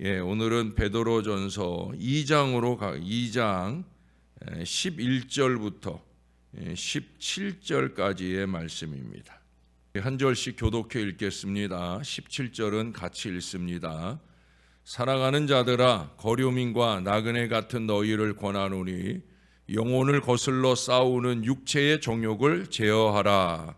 예, 오늘은 베드로전서 2장으로 가 2장 11절부터 17절까지의 말씀입니다. 한 절씩 교독해 읽겠습니다. 17절은 같이 읽습니다. 사랑하는 자들아 거류민과 나그네 같은 너희를 권하노니 영혼을 거슬러 싸우는 육체의 정욕을 제어하라.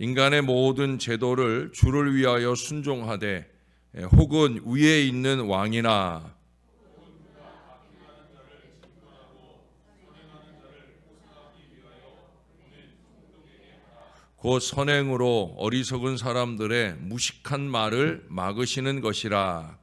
인간의 모든 제도를 주를 위하여 순종하되 혹은 위에 있는 왕이나 곧 선행으로 어리석은 사람들의 무식한 말을 막으시는 것이라.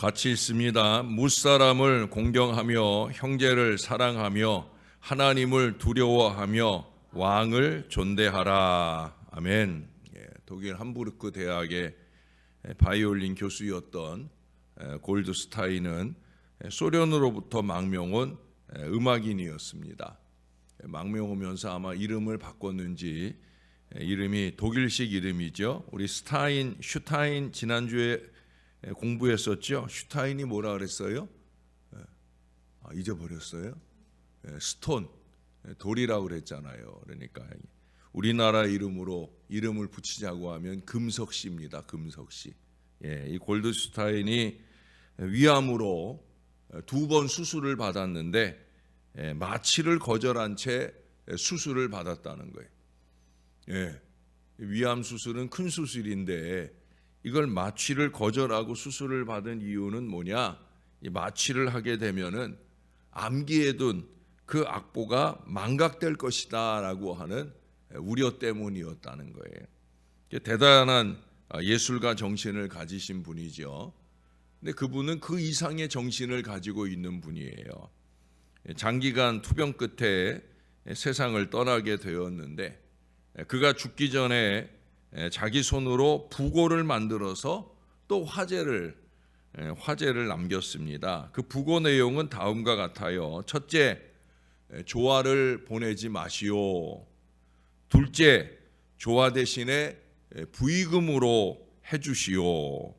같이 있습니다. 무사람을 공경하며 형제를 사랑하며 하나님을 두려워하며 왕을 존대하라. 아멘. 예, 독일 함부르크 대학의 바이올린 교수였던 골드스타인은 소련으로부터 망명 온 음악인이었습니다. 망명 오면서 아마 이름을 바꿨는지 이름이 독일식 이름이죠. 우리 스타인, 슈타인 지난주에 공부했었죠. 슈타인이 뭐라 그랬어요? 아, 잊어버렸어요. 스톤, 돌이라고 그랬잖아요. 그러니까 우리나라 이름으로 이름을 붙이자고 하면 금석씨입니다. 금석씨. 예, 이 골드슈타인이 위암으로 두 번 수술을 받았는데 예, 마취를 거절한 채 수술을 받았다는 거예요. 예, 위암 수술은 큰 수술인데 이걸 마취를 거절하고 수술을 받은 이유는 뭐냐? 이 마취를 하게 되면은 암기에 둔 그 악보가 망각될 것이다라고 하는 우려 때문이었다는 거예요. 대단한 예술가 정신을 가지신 분이죠. 근데 그분은 그 이상의 정신을 가지고 있는 분이에요. 장기간 투병 끝에 세상을 떠나게 되었는데 그가 죽기 전에 자기 손으로 부고를 만들어서 또 화제를 화제를 남겼습니다. 그 부고 내용은 다음과 같아요. 첫째, 조화를 보내지 마시오. 둘째, 조화 대신에 부의금으로 해주시오.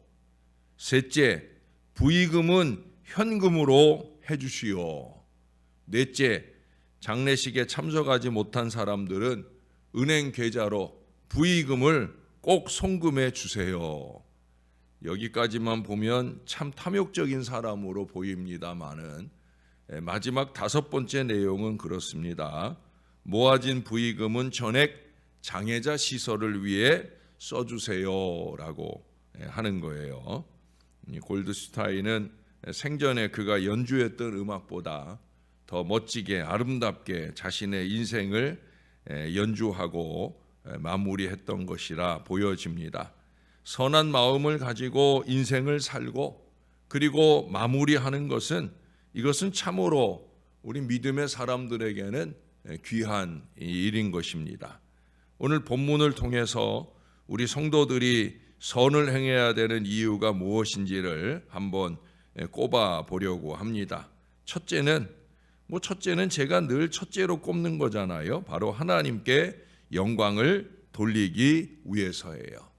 셋째, 부의금은 현금으로 해주시오. 넷째, 장례식에 참석하지 못한 사람들은 은행 계좌로 부의금을 꼭 송금해 주세요. 여기까지만 보면 참 탐욕적인 사람으로 보입니다만은 마지막 다섯 번째 내용은 그렇습니다. 모아진 부의금은 전액 장애자 시설을 위해 써주세요라고 하는 거예요. 골드스타인은 생전에 그가 연주했던 음악보다 더 멋지게 아름답게 자신의 인생을 연주하고 마무리했던 것이라 보여집니다. 선한 마음을 가지고 인생을 살고 그리고 마무리하는 것은 이것은 참으로 우리 믿음의 사람들에게는 귀한 일인 것입니다. 오늘 본문을 통해서 우리 성도들이 선을 행해야 되는 이유가 무엇인지를 한번 꼽아 보려고 합니다. 첫째는 뭐 첫째는 제가 늘 첫째로 꼽는 거잖아요. 바로 하나님께 영광을 돌리기 위해서예요.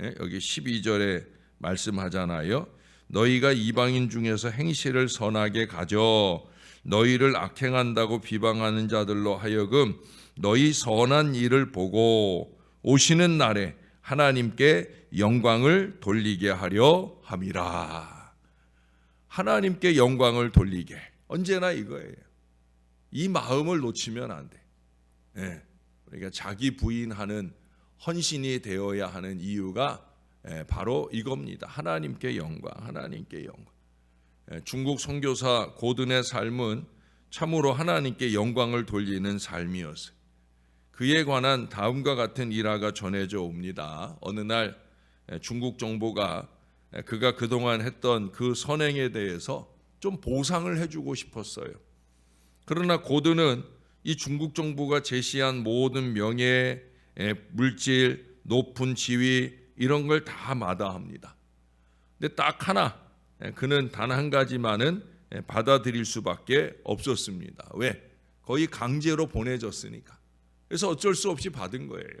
예, 여기 12절에 말씀하잖아요. 너희가 이방인 중에서 행실을 선하게 가져 너희를 악행한다고 비방하는 자들로 하여금 너희 선한 일을 보고 오시는 날에 하나님께 영광을 돌리게 하려 함이라. 하나님께 영광을 돌리게 언제나 이거예요. 이 마음을 놓치면 안 돼. 예. 그러니까 자기 부인하는 헌신이 되어야 하는 이유가 바로 이겁니다. 하나님께 영광, 하나님께 영광. 중국 선교사 고든의 삶은 참으로 하나님께 영광을 돌리는 삶이었어요. 그에 관한 다음과 같은 일화가 전해져 옵니다. 어느 날 중국 정부가 그가 그동안 했던 그 선행에 대해서 좀 보상을 해주고 싶었어요. 그러나 고든은 이 중국 정부가 제시한 모든 명예, 에, 물질, 높은 지위 이런 걸 다 마다합니다. 근데 딱 하나 에, 그는 단 한 가지만은 에, 받아들일 수밖에 없었습니다. 왜? 거의 강제로 보내졌으니까. 그래서 어쩔 수 없이 받은 거예요.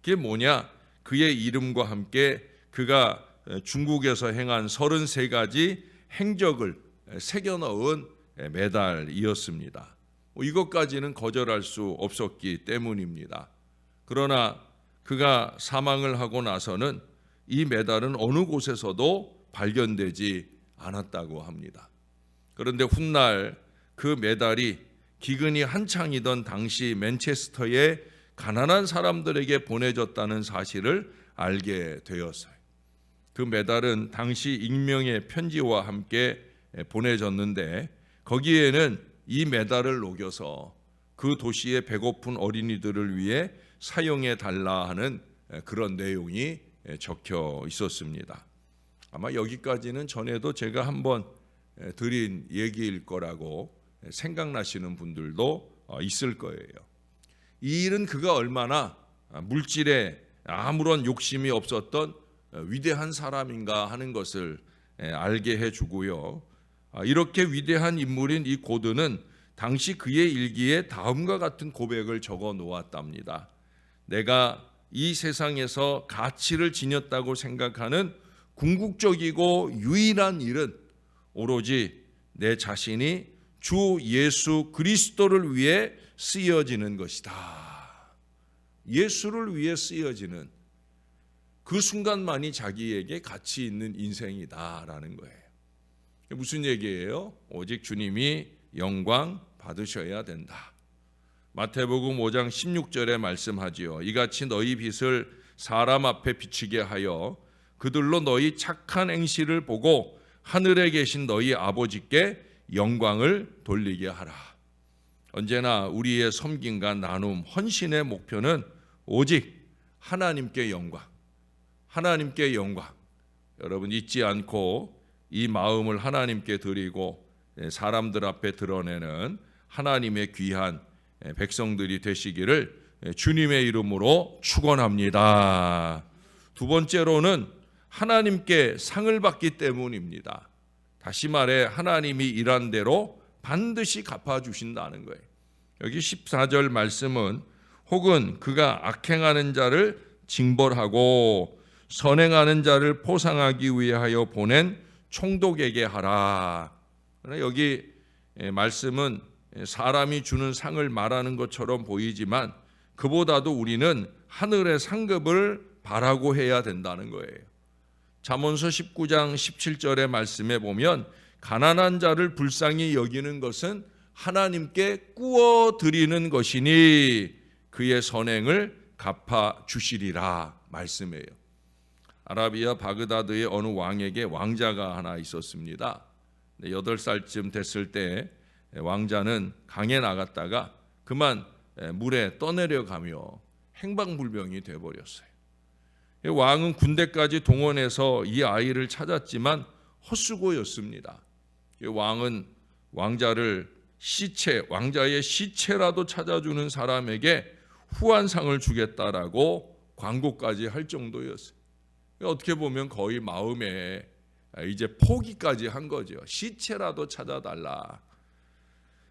그게 뭐냐? 그의 이름과 함께 그가 에, 중국에서 행한 33가지 행적을 에, 새겨 넣은 에, 메달이었습니다. 뭐 이것까지는 거절할 수 없었기 때문입니다. 그러나 그가 사망을 하고 나서는 이 메달은 어느 곳에서도 발견되지 않았다고 합니다. 그런데 훗날 그 메달이 기근이 한창이던 당시 맨체스터의 가난한 사람들에게 보내졌다는 사실을 알게 되었어요. 그 메달은 당시 익명의 편지와 함께 보내졌는데 거기에는 이 메달을 녹여서 그 도시의 배고픈 어린이들을 위해 사용해 달라 하는 그런 내용이 적혀 있었습니다. 아마 여기까지는 전에도 제가 한번 드린 얘기일 거라고 생각나시는 분들도 어, 있을 거예요. 이 일은 그가 얼마나 물질에 아무런 욕심이 없었던 위대한 사람인가 하는 것을 알게 해주고요. 아, 이렇게 위대한 인물인 이 고드는 당시 그의 일기에 다음과 같은 고백을 적어 놓았답니다. 내가 이 세상에서 가치를 지녔다고 생각하는 궁극적이고 유일한 일은 오로지 내 자신이 주 예수 그리스도를 위해 쓰여지는 것이다. 예수를 위해 쓰여지는 그 순간만이 자기에게 가치 있는 인생이다라는 거예요. 무슨 얘기예요? 오직 주님이 영광 받으셔야 된다. 마태복음 5장 16절에 말씀하지요. 이같이 너희 빛을 사람 앞에 비치게 하여 그들로 너희 착한 행실을 보고 하늘에 계신 너희 아버지께 영광을 돌리게 하라. 언제나 우리의 섬김과 나눔, 헌신의 목표는 오직 하나님께 영광, 하나님께 영광. 여러분 잊지 않고 이 마음을 하나님께 드리고 사람들 앞에 드러내는 하나님의 귀한 백성들이 되시기를 주님의 이름으로 축원합니다. 두 번째로는 하나님께 상을 받기 때문입니다. 다시 말해 하나님이 일한 대로 반드시 갚아 주신다는 거예요. 여기 14절 말씀은 혹은 그가 악행하는 자를 징벌하고 선행하는 자를 포상하기 위하여 보낸 총독에게 하라. 여기 말씀은 사람이 주는 상을 말하는 것처럼 보이지만 그보다도 우리는 하늘의 상급을 바라고 해야 된다는 거예요. 잠언서 19장 17절의 말씀에 보면 가난한 자를 불쌍히 여기는 것은 하나님께 꾸어 드리는 것이니 그의 선행을 갚아 주시리라 말씀이에요. 아라비아 바그다드의 어느 왕에게 왕자가 하나 있었습니다. 여덟 살쯤 됐을 때 왕자는 강에 나갔다가 그만 물에 떠내려가며 행방불명이 되어버렸어요. 왕은 군대까지 동원해서 이 아이를 찾았지만 헛수고였습니다. 왕은 왕자를 시체, 왕자의 시체라도 찾아주는 사람에게 후한상을 주겠다라고 광고까지 할 정도였어요. 어떻게 보면 거의 마음에 이제 포기까지 한 거죠. 시체라도 찾아달라.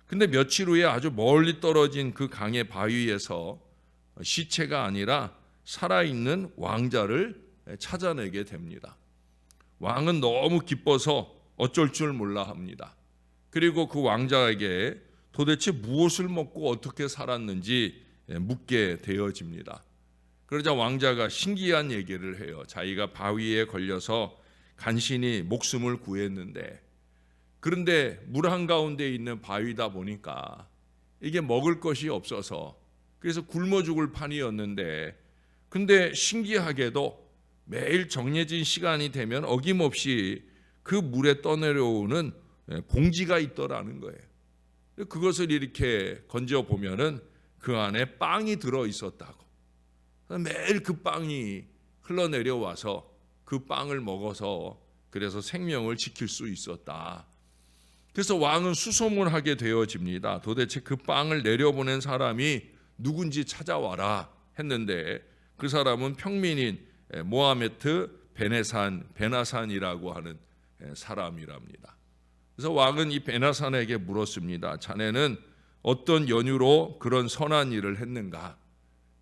근데 며칠 후에 아주 멀리 떨어진 그 강의 바위에서 시체가 아니라 살아있는 왕자를 찾아내게 됩니다. 왕은 너무 기뻐서 어쩔 줄 몰라 합니다. 그리고 그 왕자에게 도대체 무엇을 먹고 어떻게 살았는지 묻게 되어집니다. 그러자 왕자가 신기한 얘기를 해요. 자기가 바위에 걸려서 간신히 목숨을 구했는데 그런데 물 한가운데 있는 바위다 보니까 이게 먹을 것이 없어서 그래서 굶어 죽을 판이었는데 근데 신기하게도 매일 정해진 시간이 되면 어김없이 그 물에 떠내려오는 공지가 있더라는 거예요. 그것을 이렇게 건져 보면은 그 안에 빵이 들어 있었다고. 매일 그 빵이 흘러내려와서 그 빵을 먹어서 그래서 생명을 지킬 수 있었다. 그래서 왕은 수소문하게 되어집니다. 도대체 그 빵을 내려보낸 사람이 누군지 찾아와라 했는데 그 사람은 평민인 모하메트 베네산 베나산이라고 하는 사람이랍니다. 그래서 왕은 이 베나산에게 물었습니다. 자네는 어떤 연유로 그런 선한 일을 했는가?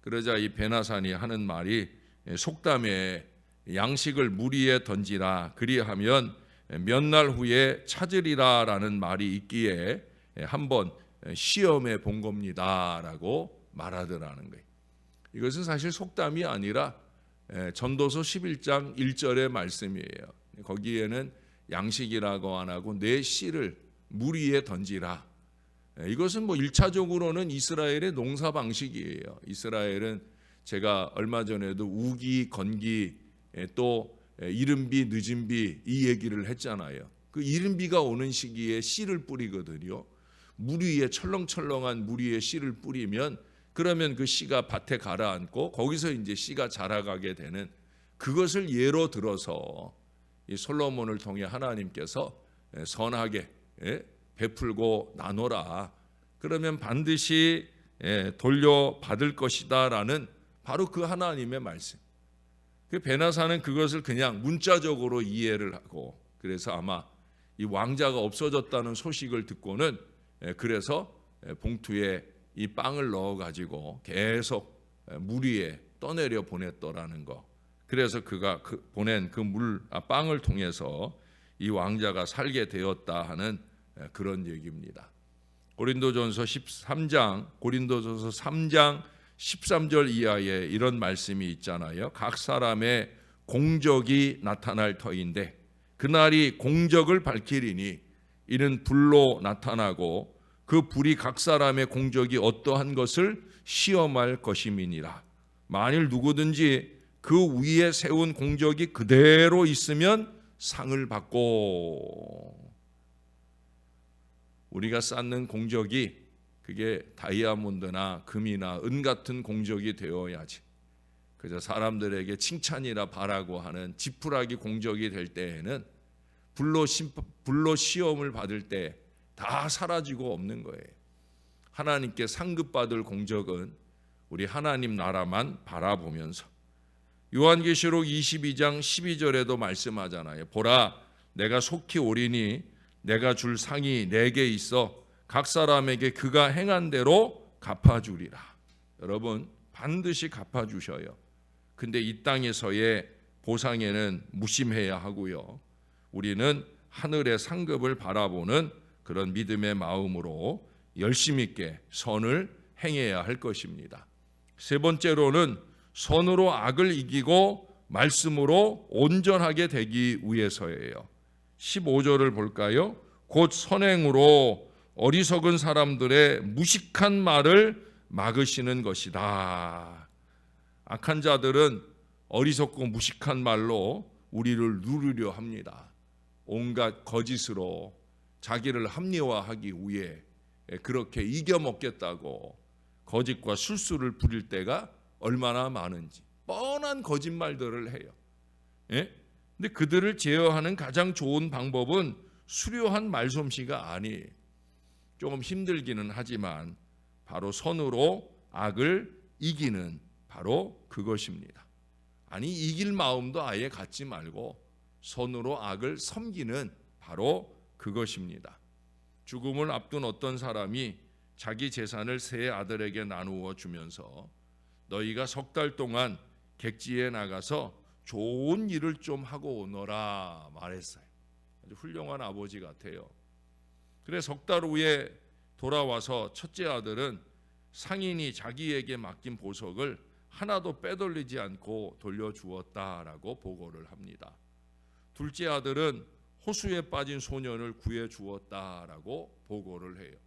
그러자 이 베나산이 하는 말이 속담에 양식을 물 위에 던지라 그리하면 몇 날 후에 찾으리라라는 말이 있기에 한번 시험해 본 겁니다라고 말하더라는 거예요. 이것은 사실 속담이 아니라 전도서 11장 1절의 말씀이에요. 거기에는 양식이라고 안 하고 내 씨를 물 위에 던지라. 이것은 뭐 1차적으로는 이스라엘의 농사 방식이에요. 이스라엘은 제가 얼마 전에도 우기, 건기 또 이른비, 늦은비 이 얘기를 했잖아요. 그 이른비가 오는 시기에 씨를 뿌리거든요. 물 위에 철렁철렁한 물 위에 씨를 뿌리면 그러면 그 씨가 밭에 가라앉고 거기서 이제 씨가 자라가게 되는 그것을 예로 들어서 이 솔로몬을 통해 하나님께서 선하게 베풀고 나눠라. 그러면 반드시 돌려 받을 것이다라는 바로 그 하나님의 말씀. 그 베나사는 그것을 그냥 문자적으로 이해를 하고 그래서 아마 이 왕자가 없어졌다는 소식을 듣고는 그래서 봉투에 이 빵을 넣어 가지고 계속 물 위에 떠내려 보냈더라는 거. 그래서 그가 그 보낸 그 물 아, 빵을 통해서 이 왕자가 살게 되었다 하는 그런 얘기입니다. 고린도전서 13장 고린도전서 3장 13절 이하에 이런 말씀이 있잖아요. 각 사람의 공적이 나타날 터인데 그날이 공적을 밝히리니 이는 불로 나타나고 그 불이 각 사람의 공적이 어떠한 것을 시험할 것임이니라. 만일 누구든지 그 위에 세운 공적이 그대로 있으면 상을 받고 우리가 쌓는 공적이 그게 다이아몬드나 금이나 은 같은 공적이 되어야지. 그저 사람들에게 칭찬이라 바라고 하는 지푸라기 공적이 될 때에는 불로 심, 불로 시험을 받을 때 다 사라지고 없는 거예요. 하나님께 상급받을 공적은 우리 하나님 나라만 바라보면서 요한계시록 22장 12절에도 말씀하잖아요. 보라 내가 속히 오리니 내가 줄 상이 내게 있어 각 사람에게 그가 행한 대로 갚아주리라. 여러분 반드시 갚아주셔요. 근데 이 땅에서의 보상에는 무심해야 하고요. 우리는 하늘의 상급을 바라보는 그런 믿음의 마음으로 열심 있게 선을 행해야 할 것입니다. 세 번째로는 선으로 악을 이기고 말씀으로 온전하게 되기 위해서예요. 15절을 볼까요? 곧 선행으로 어리석은 사람들의 무식한 말을 막으시는 것이다. 악한 자들은 어리석고 무식한 말로 우리를 누르려 합니다. 온갖 거짓으로 자기를 합리화하기 위해 그렇게 이겨먹겠다고 거짓과 술수를 부릴 때가 얼마나 많은지 뻔한 거짓말들을 해요. 예? 근데 그들을 제어하는 가장 좋은 방법은 수려한 말솜씨가 아니에요. 조금 힘들기는 하지만 바로 선으로 악을 이기는 바로 그것입니다. 아니 이길 마음도 아예 갖지 말고 선으로 악을 섬기는 바로 그것입니다. 죽음을 앞둔 어떤 사람이 자기 재산을 세 아들에게 나누어 주면서 너희가 석 달 동안 객지에 나가서 좋은 일을 좀 하고 오너라 말했어요. 아주 훌륭한 아버지 같아요. 그래 석 달 후에 돌아와서 첫째 아들은 상인이 자기에게 맡긴 보석을 하나도 빼돌리지 않고 돌려주었다라고 보고를 합니다. 둘째 아들은 호수에 빠진 소년을 구해 주었다라고 보고를 해요.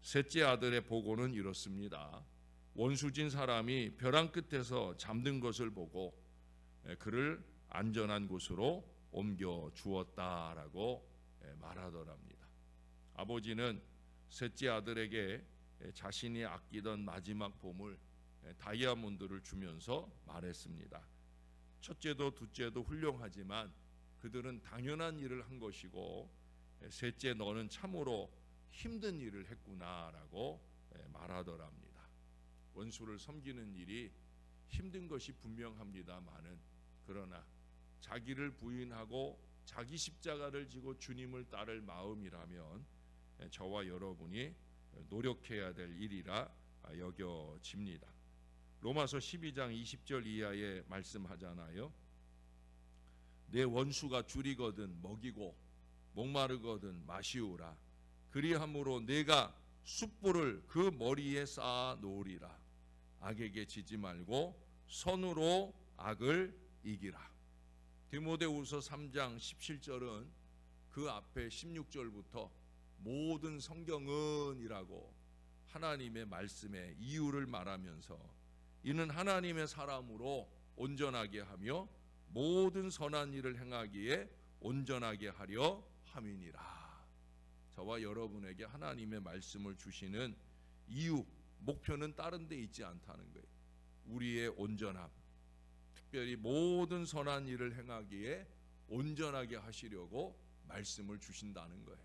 셋째 아들의 보고는 이렇습니다. 원수진 사람이 벼랑 끝에서 잠든 것을 보고 그를 안전한 곳으로 옮겨 주었다라고 말하더랍니다. 아버지는 셋째 아들에게 자신이 아끼던 마지막 보물 다이아몬드를 주면서 말했습니다. 첫째도 둘째도 훌륭하지만 그들은 당연한 일을 한 것이고 셋째 너는 참으로 힘든 일을 했구나라고 예, 말하더랍니다. 원수를 섬기는 일이 힘든 것이 분명합니다만은 그러나 자기를 부인하고 자기 십자가를 지고 주님을 따를 마음이라면 예, 저와 여러분이 노력해야 될 일이라 여겨집니다. 로마서 12장 20절 이하에 말씀하잖아요. 내 원수가 줄이거든 먹이고 목마르거든 마시우라. 그리함으로 내가 숯불을 그 머리에 쌓아 놓으리라. 악에게 지지 말고 선으로 악을 이기라. 디모데후서 3장 17절은 그 앞에 16절부터 모든 성경은이라고 하나님의 말씀의 이유를 말하면서 이는 하나님의 사람으로 온전하게 하며 모든 선한 일을 행하기에 온전하게 하려 함이니라. 저와 여러분에게 하나님의 말씀을 주시는 이유, 목표는 다른 데 있지 않다는 거예요. 우리의 온전함, 특별히 모든 선한 일을 행하기에 온전하게 하시려고 말씀을 주신다는 거예요.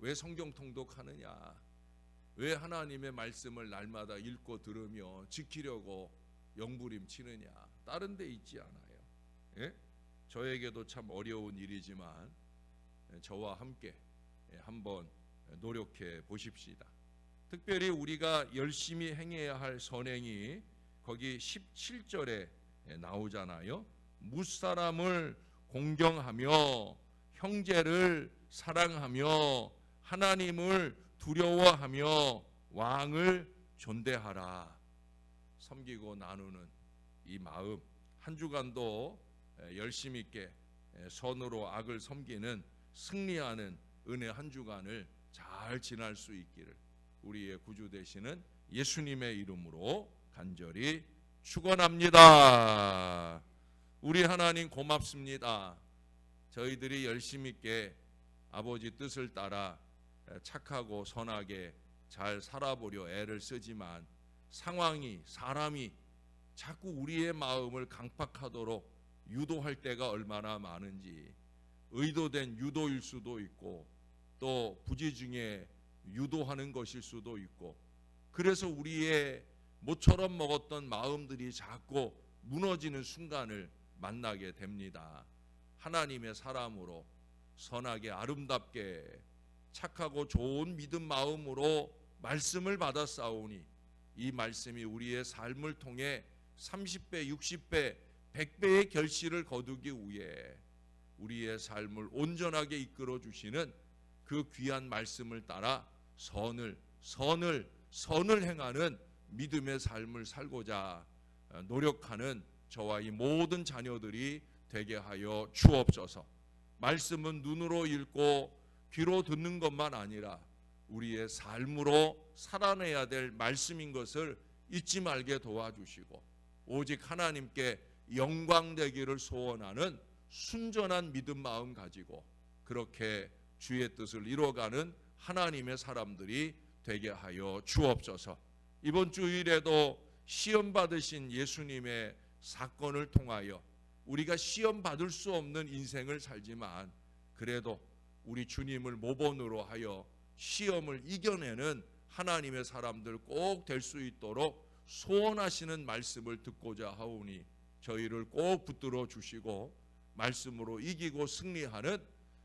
왜 성경 통독하느냐? 왜 하나님의 말씀을 날마다 읽고 들으며 지키려고 영부림치느냐? 다른 데 있지 않아요. 예? 저에게도 참 어려운 일이지만 예, 저와 함께 예, 한번 노력해 보십시다. 특별히 우리가 열심히 행해야 할 선행이 거기 17절에 예, 나오잖아요. 무사람을 공경하며 형제를 사랑하며 하나님을 두려워하며 왕을 존대하라. 섬기고 나누는 이 마음 한 주간도 열심히 있게 선으로 악을 섬기는 승리하는 은혜 한 주간을 잘 지날 수 있기를 우리의 구주 되시는 예수님의 이름으로 간절히 축원합니다. 우리 하나님 고맙습니다. 저희들이 열심히 있게 아버지 뜻을 따라 착하고 선하게 잘 살아보려 애를 쓰지만 상황이 사람이 자꾸 우리의 마음을 강팍하도록 유도할 때가 얼마나 많은지 의도된 유도일 수도 있고 또 부지 중에 유도하는 것일 수도 있고 그래서 우리의 모처럼 먹었던 마음들이 자꾸 무너지는 순간을 만나게 됩니다. 하나님의 사람으로 선하게 아름답게 착하고 좋은 믿음 마음으로 말씀을 받아 싸우니 이 말씀이 우리의 삶을 통해 30배, 60배, 100배의 결실을 거두기 위해 우리의 삶을 온전하게 이끌어 주시는 그 귀한 말씀을 따라 선을 선을 선을 행하는 믿음의 삶을 살고자 노력하는 저와 이 모든 자녀들이 되게 하여 주옵소서. 말씀은 눈으로 읽고 귀로 듣는 것만 아니라 우리의 삶으로 살아내야 될 말씀인 것을 잊지 말게 도와주시고 오직 하나님께 영광 되기를 소원하는 순전한 믿음 마음 가지고 그렇게 주의 뜻을 이루어가는 하나님의 사람들이 되게 하여 주옵소서. 이번 주일에도 시험 받으신 예수님의 사건을 통하여 우리가 시험 받을 수 없는 인생을 살지만 그래도 우리 주님을 모본으로 하여 시험을 이겨내는 하나님의 사람들 꼭 될 수 있도록 소원하시는 말씀을 듣고자 하오니 저희를 꼭 붙들어 주시고 말씀으로 이기고 승리하는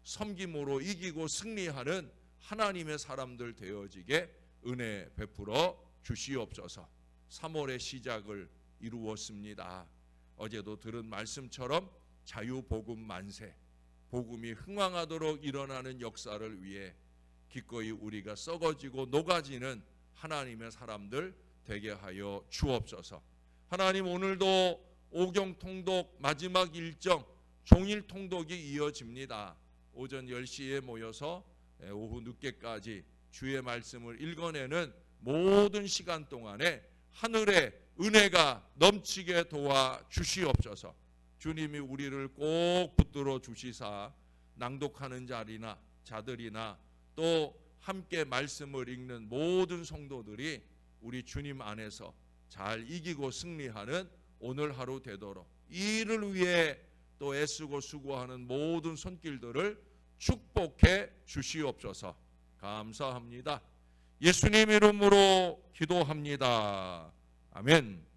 섬김으로 이기고 승리하는 하나님의 사람들 되어지게 은혜 베풀어 주시옵소서. 3월의 시작을 이루었습니다. 어제도 들은 말씀처럼 자유 복음 만세, 복음이 흥왕하도록 일어나는 역사를 위해 기꺼이 우리가 썩어지고 녹아지는 하나님의 사람들 되게 하여 주옵소서. 하나님 오늘도 오경 통독 마지막 일정 종일 통독이 이어집니다. 오전 10시에 모여서 오후 늦게까지 주의 말씀을 읽어내는 모든 시간 동안에 하늘의 은혜가 넘치게 도와 주시옵소서. 주님이 우리를 꼭 붙들어 주시사 낭독하는 자리나 자들이나 또 함께 말씀을 읽는 모든 성도들이 우리 주님 안에서 잘 이기고 승리하는 오늘 하루 되도록 이 일을 위해 또 애쓰고 수고하는 모든 손길들을 축복해 주시옵소서. 감사합니다. 예수님 이름으로 기도합니다. 아멘.